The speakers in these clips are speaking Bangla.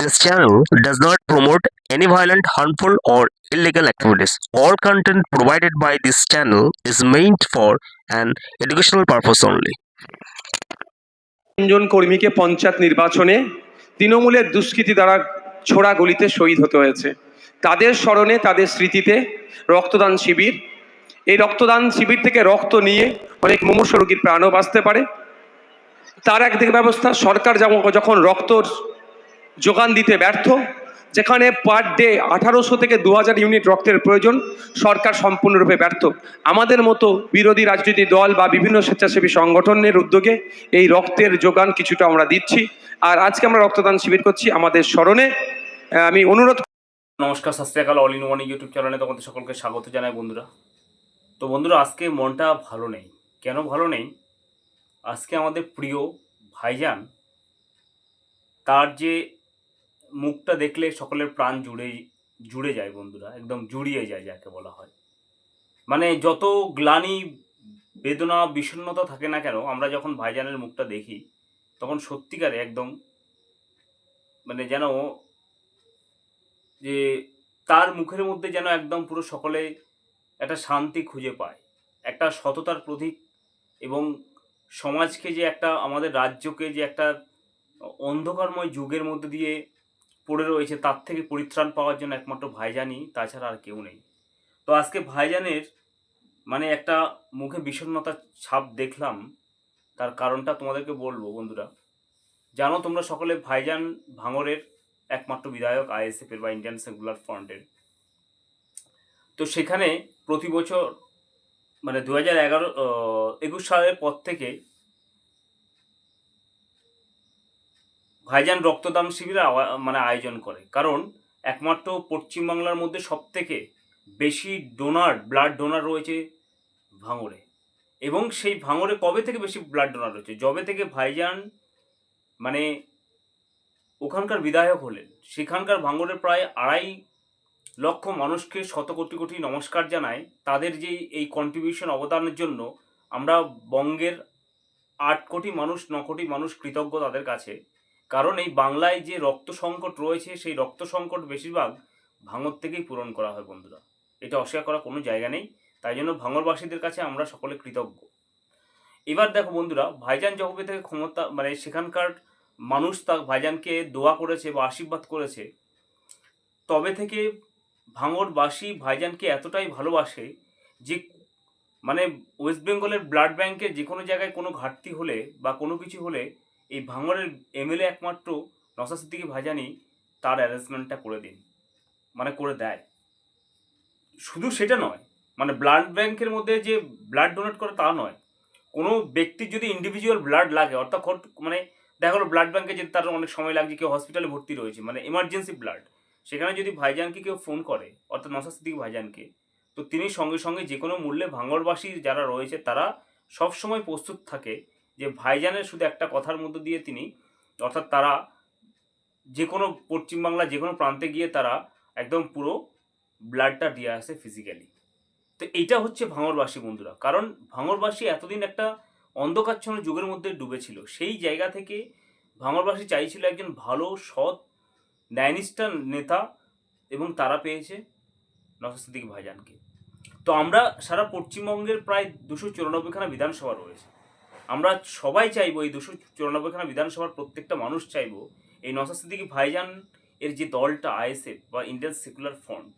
This channel does not promote any violent, harmful, or illegal activities. All content provided by this channel is meant for an educational purpose only. তিনজন কর্মীকে পঞ্চায়েত নির্বাচনে তৃণমূলের দুষ্কৃতী দ্বারা ছোড়া গলিতে শহীদ হতে হয়েছে তাদের স্মরণে তাদের স্মৃতিতে রক্তদান শিবির এই রক্তদান শিবির থেকে রক্ত নিয়ে অনেক মুমূর্ষ রোগীর প্রাণও বাঁচতে পারে তার একদিকে ব্যবস্থা সরকার যখন রক্ত যোগান দিতে ব্যর্থ, যেখানে পার ডে আঠারোশো থেকে দু হাজার ইউনিট রক্তের প্রয়োজন, সরকার সম্পূর্ণরূপে ব্যর্থ। আমাদের মতো বিরোধী রাজনৈতিক দল বা বিভিন্ন স্বেচ্ছাসেবী সংগঠনের উদ্যোগে এই রক্তের যোগান কিছুটা আমরা দিচ্ছি। আর আজকে আমরা রক্তদান শিবির করছি আমাদের স্মরণে। আমি অনুরোধ নমস্কার Sat Sri all in one YouTube চ্যানেলে তোমাদের সকলকে স্বাগত জানাই বন্ধুরা। তো বন্ধুরা, আজকে মনটা ভালো নেই। কেন ভালো নেই? আজকে আমাদের প্রিয় ভাইজান, তার যে মুখটা দেখলে সকলের প্রাণ জুড়ে জুড়ে যায় বন্ধুরা, একদম জুড়িয়ে যায় যাকে বলা হয়। মানে যত গ্লানি বেদনা, বিষণ্ণতা থাকে না কেন, আমরা যখন ভাইজানের মুখটা দেখি, তখন সত্যিকারে একদম মানে যেন যে তার মুখের মধ্যে যেন একদম পুরো সকলে একটা শান্তি খুঁজে পায়, একটা সততার প্রতীক এবং সমাজকে যে একটা, আমাদের রাজ্যকে যে একটা অন্ধকারময় যুগের মধ্যে দিয়ে পড়ে রয়েছে, তার থেকে পরিত্রাণ পাওয়ার জন্য একমাত্র ভাইজানই, তাছাড়া আর কেউ নেই। তো আজকে ভাইজানের মানে একটা মুখে বিষণ্ণতার ছাপ দেখলাম, তার কারণটা তোমাদেরকে বলব বন্ধুরা। জানো তোমরা সকলে ভাইজান ভাঙরের একমাত্র বিধায়ক আইএসএফ এর বা ইন্ডিয়ান সেকুলার ফ্রন্টের। তো সেখানে প্রতি বছর মানে দু হাজার এগারো একুশ সালের পর থেকে ভাইজান রক্তদান শিবির আওয়া- মানে আয়োজন করে। কারণ একমাত্র পশ্চিমবাংলার মধ্যে সব থেকে বেশি ডোনার ব্লাড ডোনার রয়েছে ভাঙড়ে। এবং সেই ভাঙড়ে কবে থেকে বেশি ব্লাড ডোনার রয়েছে যবে থেকে ভাইজান মানে ওখানকার বিধায়ক হলেন, সেখানকার ভাঙড়ের প্রায় আড়াই লক্ষ মানুষকে শত কোটি কোটি নমস্কার জানায়। তাদের যে এই কন্ট্রিবিউশন অবদানের জন্য আমরা বঙ্গের আট কোটি মানুষ, ন কোটি মানুষ কৃতজ্ঞ তাদের কাছে। কারণ এই বাংলায় যে রক্ত সংকট রয়েছে, সেই রক্ত সংকট বেশিরভাগ ভাঙর থেকেই পূরণ করা হয় বন্ধুরা। এটা অস্বীকার করার কোনো জায়গা নেই, তাই জন্য ভাঙরবাসীদের কাছে আমরা সকলে কৃতজ্ঞ। এবার দেখো বন্ধুরা, ভাইজান জগবে থেকে ক্ষমতা মানে সেখানকার মানুষ তা ভাইজানকে দোয়া করেছে বা আশীর্বাদ করেছে, তবে থেকে ভাঙরবাসী ভাইজানকে এতটাই ভালোবাসে যে মানে ওয়েস্ট বেঙ্গলের ব্লাড ব্যাংকে যে কোনো জায়গায় কোনো ঘাটতি হলে বা কোনো কিছু হলে এই ভাঙরের এমএলএ একমাত্র নসা সিদ্দিকি ভাইজানই তার অ্যারেঞ্জমেন্টটা করে দিন মানে করে দেয়। শুধু সেটা নয় মানে ব্লাড ব্যাংকের মধ্যে যে ব্লাড ডোনেট করে তা নয়, কোনো ব্যক্তির যদি ইন্ডিভিজুয়াল ব্লাড লাগে, অর্থাৎ মানে দেখা গেলো ব্লাড ব্যাংকে যেতে তার অনেক সময় লাগছে, কেউ হসপিটালে ভর্তি রয়েছে মানে এমার্জেন্সি ব্লাড সেখানে যদি ভাইজানকে কেউ ফোন করে, অর্থাৎ নসা সিদ্দিকি ভাইজানকে, তো তিনি সঙ্গে সঙ্গে যে কোনো মূল্যে ভাঙরবাসী যারা রয়েছে, তারা সব সময় প্রস্তুত থাকে যে ভাইজানের শুধু একটা কথার মধ্য দিয়ে তিনি, অর্থাৎ তারা যে কোনো পশ্চিমবাংলা যে কোনো প্রান্তে গিয়ে তারা একদম পুরো ব্লাডটা দিয়ে আসে ফিজিক্যালি তো এইটা হচ্ছে ভাঙরবাসী বন্ধুরা। কারণ ভাঙরবাসী এতদিন একটা অন্ধকারচ্ছন্ন যুগের মধ্যে ডুবেছিল। সেই জায়গা থেকে ভাঙরবাসী চাইছিল একজন ভালো, সৎ ন্যায়নিষ্ঠা নেতা এবং তারা পেয়েছে নসিদ্দিক ভাইজানকে। তো আমরা সারা পশ্চিমবঙ্গের প্রায় দুশো চুরানব্বইখানা বিধানসভা রয়েছে। আমরা সবাই চাইব এই দুশো চুরানব্বইখানা বিধানসভার প্রত্যেকটা মানুষ চাইব এই নসা সিদ্দিকি ভাইজান এর যে দলটা আইএসএফ বা ইন্ডিয়ান সেকুলার ফ্রন্ট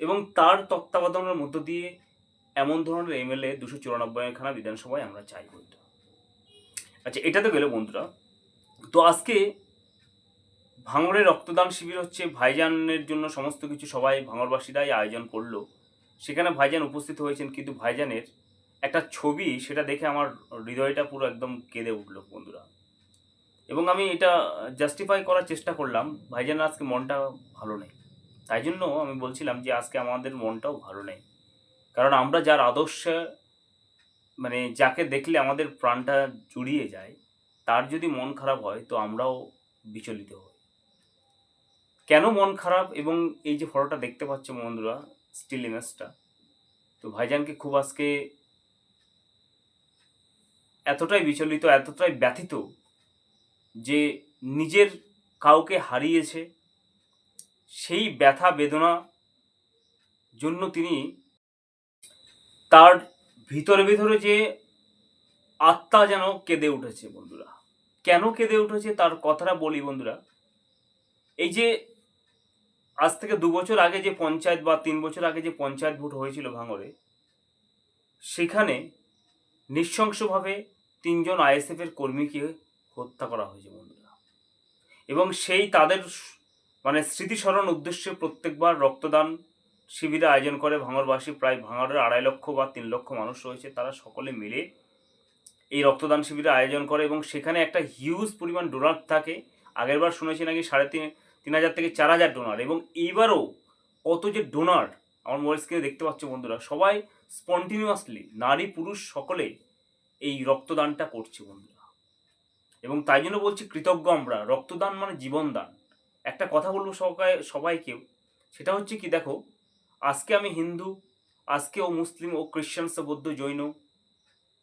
এবং তার তত্ত্বাবধানের মধ্য দিয়ে এমন ধরনের এমএলএ দুশো চুরানব্বইখানা বিধানসভায় আমরা চাইব এটা। আচ্ছা এটা তো গেল বন্ধুরা, তো আজকে ভাঙড়ে রক্তদান শিবির হচ্ছে, ভাইজানের জন্য সমস্ত কিছু সবাই ভাঙড়বাসীরাই আয়োজন করল। সেখানে ভাইজান উপস্থিত হয়েছেন, কিন্তু ভাইজানের একটা ছবি সেটা দেখে আমার হৃদয়টা পুরো একদম কেঁদে উঠল বন্ধুরা। এবং আমি এটা জাস্টিফাই করার চেষ্টা করলাম ভাইজানের আজকে মনটা ভালো নেই। তাই জন্য আমি বলছিলাম যে আজকে আমাদের মনটাও ভালো নেই। কারণ আমরা যার আদর্শে মানে যাকে দেখলে আমাদের প্রাণটা জুড়িয়ে যায়, তার যদি মন খারাপ হয় তো আমরাও বিচলিত হই। কেন মন খারাপ? এবং এই যে ফটোটা দেখতে পাচ্ছ বন্ধুরা স্টিল ইমেজটা তো ভাইজানকে খুব আজকে এতটাই বিচলিত, এতটাই ব্যথিত যে নিজের কাউকে হারিয়েছে, সেই ব্যথা বেদনা জন্য তিনি তার ভিতরে ভিতরে যে আত্মা যেন কেঁদে উঠেছে বন্ধুরা। কেন কেঁদে উঠেছে তার কথাটা বলি বন্ধুরা। এই যে আজ থেকে দু বছর আগে যে পঞ্চায়েত বা তিন বছর আগে যে পঞ্চায়েত ভোট হয়েছিল ভাঙরে সেখানে নৃশংসভাবে তিনজন আইএসএফ এর কর্মীকে হত্যা করা হয়েছে বন্ধুরা। এবং সেই তাদের মানে স্মৃতিস্মরণ উদ্দেশ্যে প্রত্যেকবার রক্তদান শিবিরে আয়োজন করে ভাঙরবাসী প্রায় ভাঙরের আড়াই লক্ষ বা তিন লক্ষ মানুষ রয়েছে। তারা সকলে মিলে এই রক্তদান শিবিরে আয়োজন করে এবং সেখানে একটা হিউজ পরিমাণ ডোনার থাকে। আগেরবার শুনেছি নাকি সাড়ে তিন তিন হাজার থেকে চার হাজার ডোনার এবং এইবারও কত যে ডোনার আমার মোবাইল স্ক্রিনে দেখতে পাচ্ছ বন্ধুরা, সবাই স্পন্টিনিউয়াসলি নারী পুরুষ সকলে এই রক্তদানটা করছি বন্ধুরা। এবং তাই জন্য বলছি কৃতজ্ঞ আমরা। রক্তদান মানে জীবনদান। একটা কথা বলব সবাই, সবাইকেও। সেটা হচ্ছে কি, দেখো, আজকে আমি হিন্দু, আজকে ও মুসলিম ও খ্রিশ্চানস বৌদ্ধ জৈন,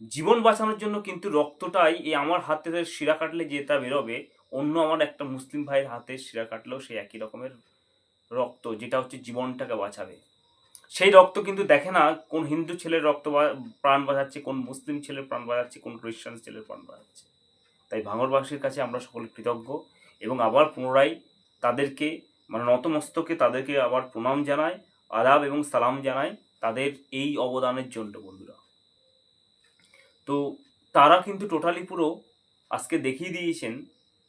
জীবন বাঁচানোর জন্য কিন্তু রক্তটাই এই আমার হাতের শিরা কাটলে যেটা বেরোবে, অন্য আমার একটা মুসলিম ভাইয়ের হাতে শিরা কাটলেও সেই একই রকমের রক্ত, যেটা হচ্ছে জীবনটাকে বাঁচাবে। সেই রক্ত কিন্তু দেখে না কোন হিন্দু ছেলের রক্ত প্রাণ বাজাচ্ছে, কোন মুসলিম ছেলের প্রাণ বাজাচ্ছে, কোন খ্রিস্টান ছেলের প্রাণ বাজাচ্ছে। তাই ভাঙরবাসীর কাছে আমরা সকলে কৃতজ্ঞ এবং আবার পুনরায় তাদেরকে মানে নতমস্তকে তাদেরকে আবার প্রণাম জানাই, আদাব এবং সালাম জানাই তাদের এই অবদানের জন্য বন্ধুরা। তো তারা কিন্তু টোটালি পুরো আজকে দেখিয়ে দিয়েছেন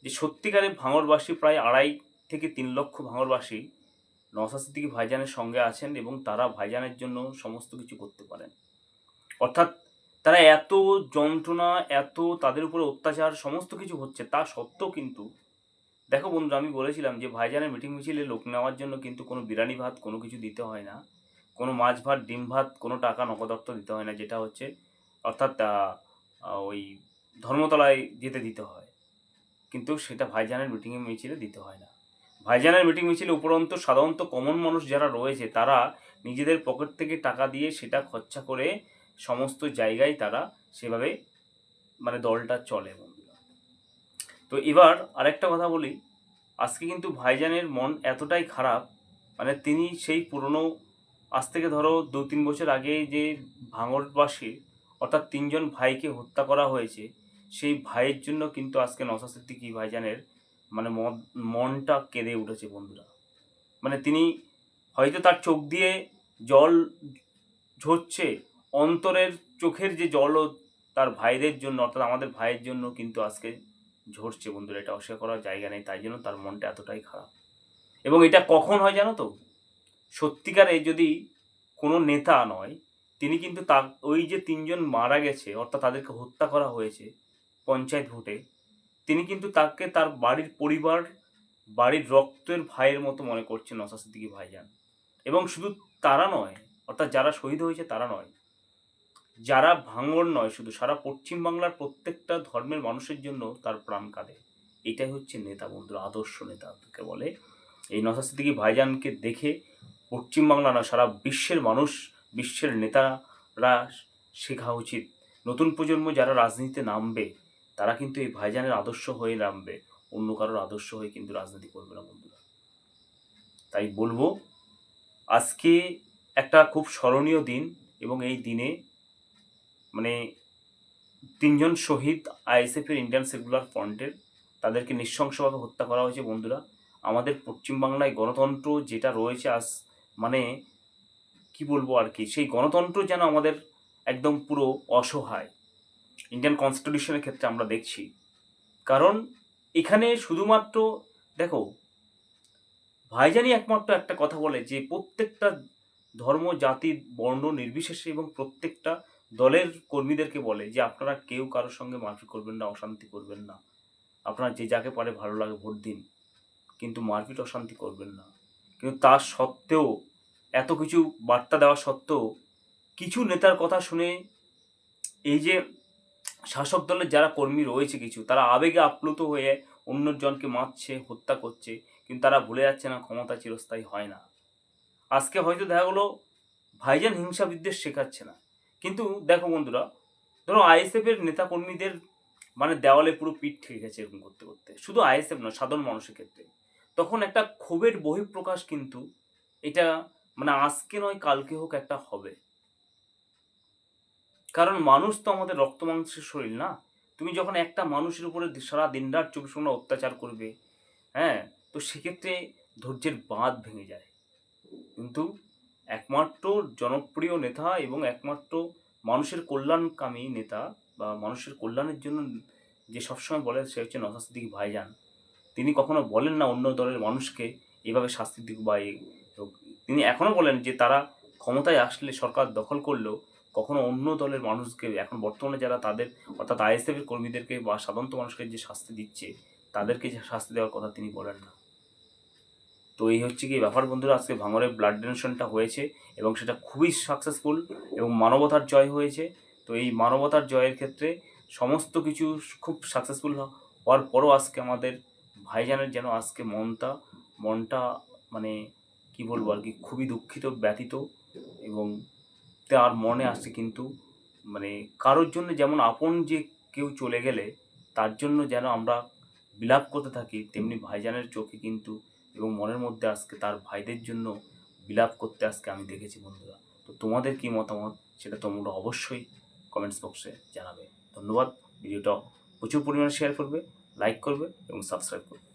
যে সত্যিকারে ভাঙরবাসী প্রায় আড়াই থেকে তিন লক্ষ ভাঙরবাসী নওশাদ সিদ্দিকী ভাইজানের সঙ্গে আছেন এবং তারা ভাইজানের জন্য সমস্ত কিছু করতে পারেন। অর্থাৎ তারা এত যন্ত্রণা, এত তাদের উপরে অত্যাচার, সমস্ত কিছু হচ্ছে তা সত্ত্বেও কিন্তু দেখো বন্ধুরা, আমি বলেছিলাম যে ভাইজানের মিটিং মিছিলে লোক নেওয়ার জন্য কিন্তু কোনো বিরিয়ানি ভাত, কোনো কিছু দিতে হয় না। কোনো মাছ ভাত, ডিম ভাত, কোনো টাকা নগদ অর্থ দিতে হয় না, যেটা হচ্ছে অর্থাৎ ওই ধর্মতলায় যেতে দিতে হয়। কিন্তু সেটা ভাইজানের মিটিংয়ে মিছিলে দিতে হয় না। ভাইজানের মিটিং মিছিলে উপরন্ত সাধারণত কমন মানুষ যারা রয়েছে, তারা নিজেদের পকেট থেকে টাকা দিয়ে সেটা খরচা করে সমস্ত জায়গায় তারা সেভাবে মানে দলটা চলে বন্ধুরা। তো এবার আরেকটা কথা বলি, আজকে কিন্তু ভাইজানের মন এতটাই খারাপ মানে তিনি সেই পুরনো, আজ থেকে ধরো দু তিন বছর আগে যে ভাঙরবাসী অর্থাৎ তিনজন ভাইকে হত্যা করা হয়েছে, সেই ভাইয়ের জন্য কিন্তু আজকে নসা সিদ্দিকি ভাইজানের মানে মন- মনটা কেঁদে উঠেছে বন্ধুরা। মানে তিনি হয়তো তার চোখ দিয়ে জল ঝরছে, অন্তরের চোখের যে জলও তার ভাইদের জন্য, অর্থাৎ আমাদের ভাইয়ের জন্য কিন্তু আজকে ঝরছে বন্ধুরা। এটা অস্বীকার করার জায়গা নেই, তাই জন্য তার মনটা এতটাই খারাপ। এবং এটা কখন হয় জানো তো? সত্যিকারে যদি কোনো নেতা নয়, তিনি কিন্তু তার, ওই যে তিনজন মারা গেছে, অর্থাৎ তাদেরকে হত্যা করা হয়েছে পঞ্চায়েত ভোটে তিনি কিন্তু তাকে তার বাড়ির পরিবার, বাড়ির রক্তের ভাইয়ের মতো মনে করছেন নসা সিদ্দিকি ভাইজান। এবং শুধু তারা নয়, অর্থাৎ যারা শহীদ হয়েছে তারা নয়, যারা ভাঙর নয়, শুধু সারা পশ্চিম বাংলার প্রত্যেকটা ধর্মের মানুষের জন্য তার প্রাণ কাঁদে। এটাই হচ্ছে নেতা বন্ধুরা আদর্শ নেতা, তাকে বলে। এই নসা সিদ্দিকি ভাইজানকে দেখে পশ্চিম বাংলা না, সারা বিশ্বের মানুষ, বিশ্বের নেতারা শেখা উচিত। নতুন প্রজন্ম যারা রাজনীতিতে নামবে তারা কিন্তু এই ভাইজানের আদর্শ হয়ে নামবে। অন্য কারোর আদর্শ হয়ে কিন্তু রাজনীতি করবে না, বন্ধুরা। তাই বলব, আজকে একটা খুব স্মরণীয় দিন এবং এই দিনে মানে তিনজন শহীদ আইএসএফের ইন্ডিয়ান সেকুলার ফ্রন্টের তাদেরকে নৃশংসভাবে হত্যা করা হয়েছে, বন্ধুরা। আমাদের পশ্চিমবাংলায় গণতন্ত্র যেটা রয়েছে আজ মানে কি বলব আর কি, সেই গণতন্ত্র যেন আমাদের একদম পুরো অসহায়। ইন্ডিয়ান কনস্টিটিউশনের ক্ষেত্রে আমরা দেখছি। কারণ এখানে শুধুমাত্র, দেখো ভাইজানি একমাত্র একটা কথা বলে যে প্রত্যেকটা ধর্ম, জাতি, বর্ণ নির্বিশেষে এবং প্রত্যেকটা দলের কর্মীদেরকে বলে যে আপনারা কেউ কারোর সঙ্গে মারপিট করবেন না, অশান্তি করবেন না। আপনারা যে যাকে পারে ভালো লাগে ভোট দিন, কিন্তু মারপিট অশান্তি করবেন না। কিন্তু তা সত্ত্বেও, এত কিছু বার্তা দেওয়া সত্ত্বেও কিছু নেতার কথা শুনে এই যে শাসক দলের যারা কর্মী রয়েছে কিছু, তারা আবেগে আপ্লুত হয়ে অন্যজনকে মারছে, হত্যা করছে, কিন্তু তারা ভুলে যাচ্ছে না, ক্ষমতা চিরস্থায়ী হয় না। আজকে হয়তো দেখা গেলো, ভাইজান হিংসা বিদ্বেষ শেখাচ্ছে না। কিন্তু দেখো বন্ধুরা, ধরো আইএসএফ এর নেতা কর্মীদের মানে দেওয়ালে পুরো পিঠ ঠেকে গেছে এরকম করতে করতে। শুধু আইএসএফ নয়, সাধারণ মানুষের ক্ষেত্রে। তখন একটা ক্ষোভের বহিঃপ্রকাশ কিন্তু এটা মানে আজকে নয়, কালকে হোক একটা হবে। কারণ মানুষ তো আমাদের রক্ত মাংসের শরীর না। তুমি যখন একটা মানুষের উপরে সারা দিন রাত চব্বিশ ঘণ্টা অত্যাচার করবে হ্যাঁ তো সেক্ষেত্রে ধৈর্যের বাঁধ ভেঙে যায়। কিন্তু একমাত্র জনপ্রিয় নেতা এবং একমাত্র মানুষের কল্যাণকামী নেতা বা মানুষের কল্যাণের জন্য যে সবসময় বলে সে হচ্ছে সিদ্দিকী ভাইজান। তিনি কখনো বলেন না অন্য দলের মানুষকে এভাবে শাস্তি দিক বা তিনি এখনও বলেন যে তারা ক্ষমতায় আসলে সরকার দখল করলেও কখনো অন্য দলের মানুষকে, এখন বর্তমানে যারা তাদের, অর্থাৎ আইএসএফ এর কর্মীদেরকে বা সাধারণত মানুষকে যে শাস্তি দিচ্ছে, তাদেরকে যে শাস্তি দেওয়ার কথা তিনি বলেন না। তো এই হচ্ছে কি ব্যাপার বন্ধুরা, আজকে ভাঙরের ব্লাড ডোনেশনটা হয়েছে এবং সেটা খুবই সাকসেসফুল এবং মানবতার জয় হয়েছে। তো এই মানবতার জয়ের ক্ষেত্রে সমস্ত কিছু খুব সাকসেসফুল হওয়ার পরও আজকে আমাদের ভাইজানের যেন আজকে মনটা মনটা মানে কি বলব আর কি, খুবই দুঃখিত, ব্যথিত এবং তার মনে আসছে কিন্তু মানে কারোর জন্য যেমন আপন যে কেউ চলে গেলে, তার জন্য যেন আমরা বিলাপ করতে থাকি, তেমনি ভাইজানের চোখে কিন্তু এবং মনের মধ্যে আজকে তার ভাইদের জন্য বিলাপ করতে আজকে আমি দেখেছি বন্ধুরা। তো তোমাদের কি মতামত? সেটা তোমরা অবশ্যই কমেন্টস বক্সে জানাবে। ধন্যবাদ। ভিডিওটা প্রচুর পরিমাণে শেয়ার করবে লাইক করবে এবং সাবস্ক্রাইব করবে।